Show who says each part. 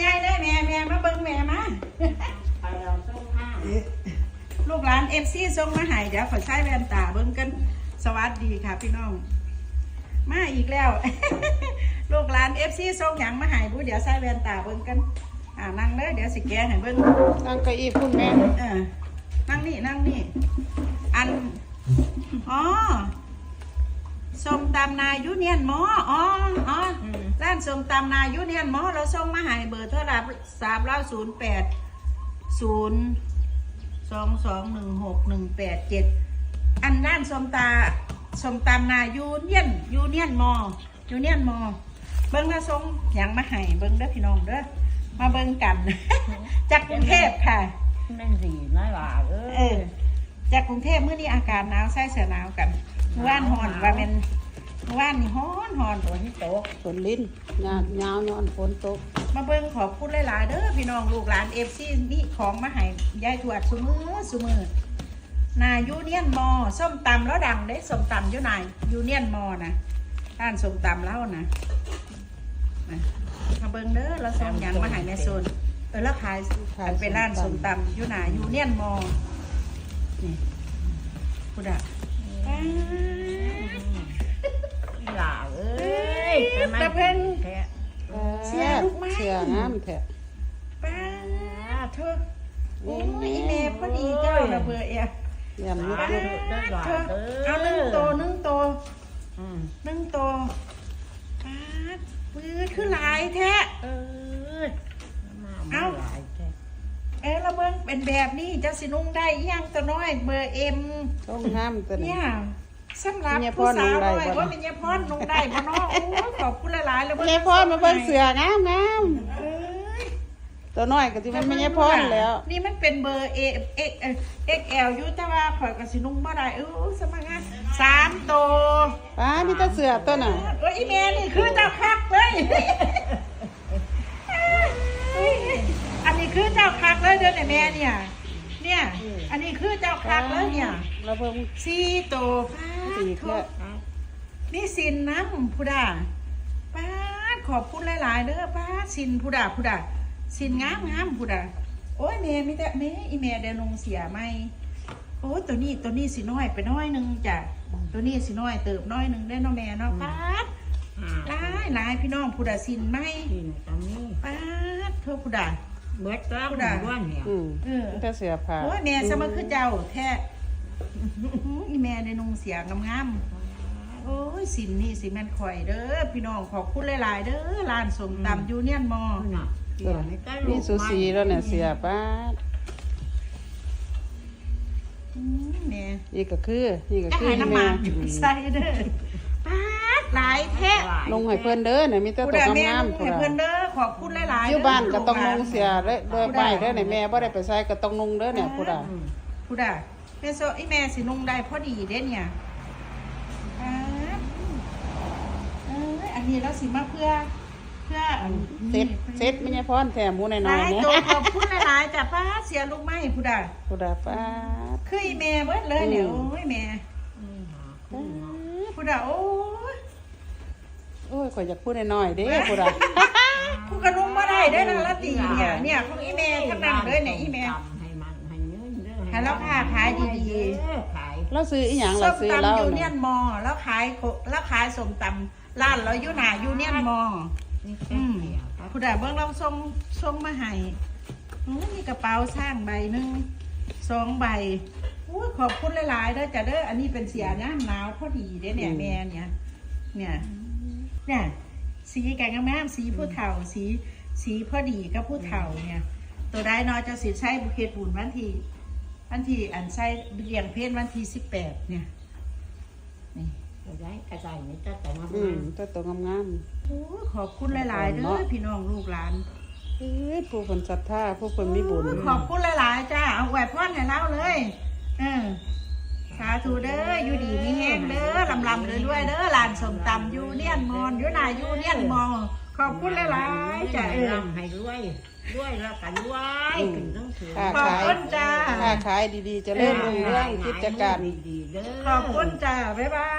Speaker 1: ใหญ่เลยแม่แม่มาเบิ่งแม่มา
Speaker 2: ไปเราต้องห้า
Speaker 1: ลูกหลานเอฟซีส่งมาให้เดี๋ยวขอใช้แว่นตาเบิ่งกันสวัสดีค่ะพี่น้อง มาอีกแล้ว ลูกหลานเอฟซีส่งหยังมาให้ผู้เดี๋ยวใช้แว่นตาเบิ่งกันอ่านั่งเลยเดี๋ยวสิแกะให้เบิ่ง
Speaker 3: นั่งเก้าอี้พุ่นแม่
Speaker 1: เออนั่งนี่นั่งนี่อันอ๋อส้มตำนายูเนียนหมออ๋ออ๋อ ร้านส้มตำนายูเนียนหมอเราส่งมาให้เบอร์โทรศัพท์สามเล่าศูนย์แปดศูนย์สองสองหนึ่งหกหนึ่งแปดเจ็ดอันร้านส้มตาส้มตำนายูเนียนยูเนียนมอยูเนียนมอ เบิ้งนะส่งหยังมาให้เบิ้งเด้อพี่น้องเด้อมาเบิ้งกัน จากกรุงเทพค่ะ
Speaker 2: แม่นสี่น้อยหว่าเอ
Speaker 1: เอ
Speaker 2: อ
Speaker 1: อจากกรุงเทพเมื่อนี้อากาศหนาวใส่เสื้อหนาวกันเมื่อว่านหอนว่าเป็นเมื่อว่านนี่ฮ้อนหอน
Speaker 2: ฝนตก
Speaker 3: ฝนลิ้นยาวยาวนอนฝนตก
Speaker 1: มาเบิ่งขอบคุณหลายๆเด้อพี่น้องลูกหลานเอฟซีนี่ของมาให้ยายทวดซุมือซุมือนายูเนียนมอส้มตำแล้วดังเด้ส้มตำอยู่ไหนยูเนียนมอนะร้านส้มตำแล้วนะมามาเบิ่งเด้อแล้วส่งหยังมาให้แม่โซนเออแล้วขายขายเป็นร้านส้มตำอยู่ไหนยูเนียนมอนี่พุดอะป๊าด
Speaker 2: หล่าเอ้ย
Speaker 1: ตะเพิ่น
Speaker 2: แค่
Speaker 1: เสียลูกไม้
Speaker 3: เสียงามแท้
Speaker 1: ป้าเธอโอ้ยแม่พอดีเจ้าระเบือเอะ
Speaker 3: เยี่ยมลูก
Speaker 1: ป้า
Speaker 3: ลูก
Speaker 1: เธอเอานึ่งโตนึ่งโต
Speaker 2: อืม
Speaker 1: นึ่งโตป้าปื้ดคือหลายแท้
Speaker 2: เออมาหลายแค่
Speaker 1: เอ้ระเบิงเป็นแบบนี้เจ้าสินุ่งได้อีหยังตัวน้อยเบอร์เอ็ม
Speaker 3: ต้องงามตัวนี้
Speaker 1: เนี่ย สำหรับ
Speaker 3: เมียพ่
Speaker 1: ผู้
Speaker 3: อ
Speaker 1: สาว
Speaker 3: นุ่งได้
Speaker 1: น้อย
Speaker 3: บ่
Speaker 1: ว่าเป็นยายพรนุ่งได้บ่เนาะโอ้ยขอบคุณหลายๆแล้ว
Speaker 3: แม่พรมาเบิ่งเสืองามงาม
Speaker 1: เอ้ย
Speaker 3: ตัวน้อยก็สิมันไม่ใช่พรแล้ว
Speaker 1: นี่มันเป็นเบอร์เอเอ็กเอ็กแอลยูแต่ว่าข่อยกับสินุ่งบ่ได้เออสมัครงานสามโตว
Speaker 3: ป้ามีแต่เสือตัวน่ะ
Speaker 1: โอ้ยอีเมนี่คือเจ้าคักเลยอันนี้คือเจ้าคักเลยเด้อเนี่ยแม่เนี่ยเนี่ย อันนี้คือเจ้าคักเลยเนี่ย
Speaker 3: เราเพิ่ม
Speaker 1: สี่โตว
Speaker 3: สี่
Speaker 1: ป้า
Speaker 3: แค่
Speaker 1: ดนี่สินน้ำพุดาป้าดขอบคุณหลาย ๆเด้อป้าดสินพุดาพุดาสินงามงามพุดาโอ้ยแม่มีแต่แม่อีแม่เดนงเสียไหมโอ้ยตัวนี้ตัวนี้สิน้อยไปน้อยหนึงจ้ะตัวนี้สิน้อยเติบน้อยหนึงได้อเนาะแม่เนาะป้าดหลายหลายพี่น้องพุดาสินไหม
Speaker 2: กินตอนนี้
Speaker 1: ป้าดเธอพุดา
Speaker 2: เบิดแล้วหมู่บ้านเนี่ย
Speaker 3: อืม
Speaker 1: เออ
Speaker 3: มีแต่เสือผ้า
Speaker 1: โอ้ยแม่สมาคือเจ้าแท้อีแม่เดนงเสียงามๆโอ้ยสินนี่สิแม่นข่อยเด้อพี่น้องขอบคุณหลาย ๆ เด้อร้านสมตำยูเนียนมอ
Speaker 2: น่ะเดี๋ยวนี้ก็ลู
Speaker 3: มี
Speaker 2: ก
Speaker 3: ซูซีแล้วเนี่ยเสือป้า
Speaker 1: อืมแม่
Speaker 3: นี่ก็คือนี่ก็
Speaker 1: จะ
Speaker 3: คือ
Speaker 1: ให้น้ำ
Speaker 3: แม่
Speaker 1: มันใส่เด้อปาดหลายแท้
Speaker 3: ลงให้เพิ่นเด้อเนี่ยมีแต่
Speaker 1: ผู้
Speaker 3: ตัว
Speaker 1: ใดแม่
Speaker 3: งาม
Speaker 1: นุ่ง
Speaker 3: ๆพุ่
Speaker 1: ให้
Speaker 3: น
Speaker 1: เพิ่น
Speaker 3: น่ะ
Speaker 1: เด้อขอบคุณหลายๆ
Speaker 3: อยู่บ้านก็ต้อง
Speaker 1: เนุ่
Speaker 3: งเสียเลยโดยไปเด้อเนี่ยแม่บ่ได้ไปใส่ก็ต้องนุ่งเด้อเนี่ยพุ่นน่ะ
Speaker 2: อืม
Speaker 1: ผู้ใดแม่โซอีแม่สินุ่งได้พอดีเด้เนี่ยปาดเอ้ยอันนี้เราสิมาเพื่อ เพื่ออัน
Speaker 3: เซ็ตเซ็ตไม่ใช่พรแถมหมูหน่
Speaker 1: หลา
Speaker 3: อย
Speaker 1: ย
Speaker 3: ๆเนี่ย
Speaker 1: ตัวขอบคุณหลายๆจ้ะป้าดเสียลูกไม้ผู้ใด
Speaker 3: พุ่นน่ะป้าด
Speaker 1: คืออีแม่เบิดเลยเนี่ย
Speaker 3: อืม
Speaker 1: โอ้ยแม่
Speaker 2: อืมหาคู่เนาะ
Speaker 1: ผู้ใดโอ้ย
Speaker 3: โอ้ยข่อยอยากพูดหน่อยๆเด้พุ่นน่ะ
Speaker 1: ผู้กระนุ่งบ่ได้เด้อนะละตีเนี่ยเนี่ยของอีแม่ทั้งนั้นเลยเนี่ยอีแม่
Speaker 2: ให้มันให้เนื้อเด้อ
Speaker 1: ให้เราค้าขายดีๆ
Speaker 2: เด้อขาย
Speaker 3: เราซื้ออีหยัง
Speaker 1: ส้
Speaker 3: เรา
Speaker 1: ม
Speaker 3: ซื้อเหล้า
Speaker 1: ตำยูเนี
Speaker 3: เนี่ยย
Speaker 1: นมอแล้วขายโคแล้วขายส้มตำร้านเราอยู่หน้ายูเนียนมอ
Speaker 2: นี่
Speaker 1: อื
Speaker 2: แค่
Speaker 1: ม
Speaker 2: เดียวครับ
Speaker 1: ผู้ใดเบิ่งเราส่งส่งมาให้อู้มีกระเป๋าสร้างใบหนึ่งสองใบอู้ขอบคุณหลายๆเด้อจ้ะเด้ออันนี้เป็นเสียน้ำหนาวพอดีเด้อเนี่ยแม่เนี่ย เนี่ย เนี่ยสีแกงงามๆสีผู้เฒ่าสีสีพอดีกับผู้เฒ่าเนี่ย ตัวได้นอจะสิใช้บุเคบุญวันที่วันที่อันใช้เลี้ยงเพศวันที่สิบแปดเนี่ยนี่
Speaker 2: เอาได้กระจายนี่จะแต่มา
Speaker 3: อืมตัวตัวงาม
Speaker 1: โอ้ยขอบคุณหลายๆเด้อพี่น้องลูกหลาน
Speaker 3: ๆเอ้ยผู้คนศรัทธาผู้คนมีบุญ
Speaker 1: ขอบคุณหลายๆจ้าเอาแหวนพ่อนให้เล่าเลยเออ สาธุเด้ออยู่ดีมีแห้งเด้อลำลำเลยด้วยเด้อหลานสมตำยูเนียนมอนอยู่นายยูเนียนมอขอบคุณหลายๆจ้าเออ
Speaker 2: รำให้รวยรวยแล้วกันรวยถึงต้องถือ
Speaker 3: ค้า
Speaker 1: ขอบ
Speaker 3: ขาย
Speaker 1: คุณจ้า
Speaker 3: ค้าขายดีๆเจะเริ่มรุ่งเรื่องกิจการ
Speaker 2: ดีๆเด้อ
Speaker 1: ขอบคุณจ้าบ๊ายบาย